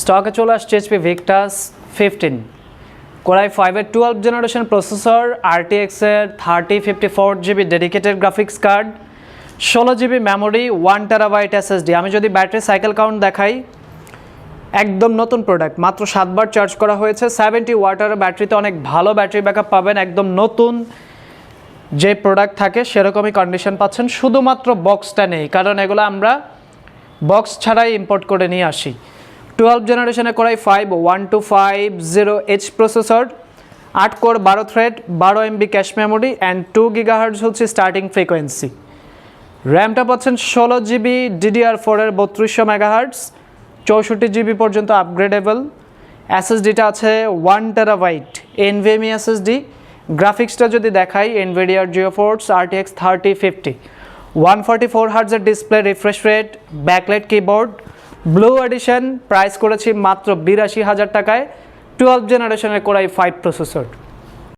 স্টকে চলে আসছে HP Victus fifteen. Core i ফাইভের twelve generation processor আরটিএক্সের thirty fifty four GB dedicated graphics card ষোলো GB memory one terabyte SSD আমি যদি ব্যাটারি সাইকেল কাউন্ট দেখাই, একদম নতুন প্রোডাক্ট মাত্র সাতবার চার্জ করা হয়েছে সেভেন্টি ওয়াটারের ব্যাটারিতে অনেক ভালো ব্যাটারি ব্যাকআপ পাবেন, একদম নতুন যে প্রোডাক্ট থাকে, সেরকমই কন্ডিশন পাচ্ছেন, শুধুমাত্র বক্সটা নেই, কারণ এগুলো আমরা বক্স ছাড়াই ইম্পোর্ট করে নিয়ে আসি। টুয়েলভ জেনারেশনে core i five one two five zero H processor আট কোর বারো থ্রেড বারো MB cache memory and two gigahertz হচ্ছে স্টার্টিং ফ্রিকোয়েন্সি র্যামটা পাচ্ছেন ষোলো জিবি ডিডিআর ফোরের বত্রিশশো মেগাহার্টস চৌষট্টি জিবি পর্যন্ত আপগ্রেডেবল এসএসডিটা আছে ওয়ান টেরাবাইট এনভিএমই এসএসডি গ্রাফিক্সটা যদি দেখাই এনভিডিআর GeForce RTX thirty fifty one forty four হার্জের display refresh rate backlight keyboard blue edition price করেছি মাত্র বিরাশি হাজার টাকায় টুয়েলভ জেনারেশনের কোরাই ফাইভ প্রসেসর